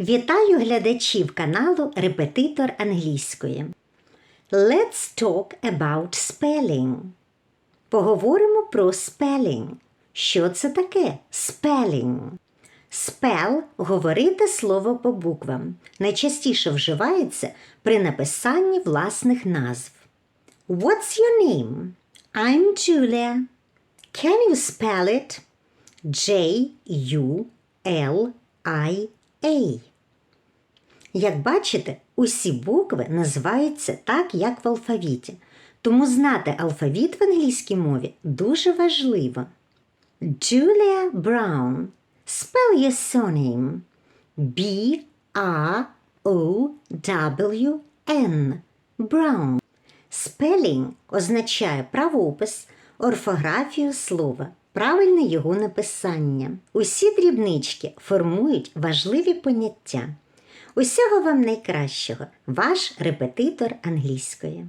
Вітаю глядачів каналу Репетитор англійської. Let's talk about spelling. Поговоримо про spelling. Що це таке? Spelling. Spell – говорити слово по буквам. Найчастіше вживається при написанні власних назв. What's your name? I'm Julia. Can you spell it? J-U-L-I-A. Як бачите, усі букви називаються так, як в алфавіті. Тому знати алфавіт в англійській мові дуже важливо. Julia Brown. Spell your surname. B-R-O-W-N. Brown. Спелінг означає правопис, орфографію слова, правильне його написання. Усі дрібнички формують важливі поняття. Усього вам найкращого, ваш репетитор англійської.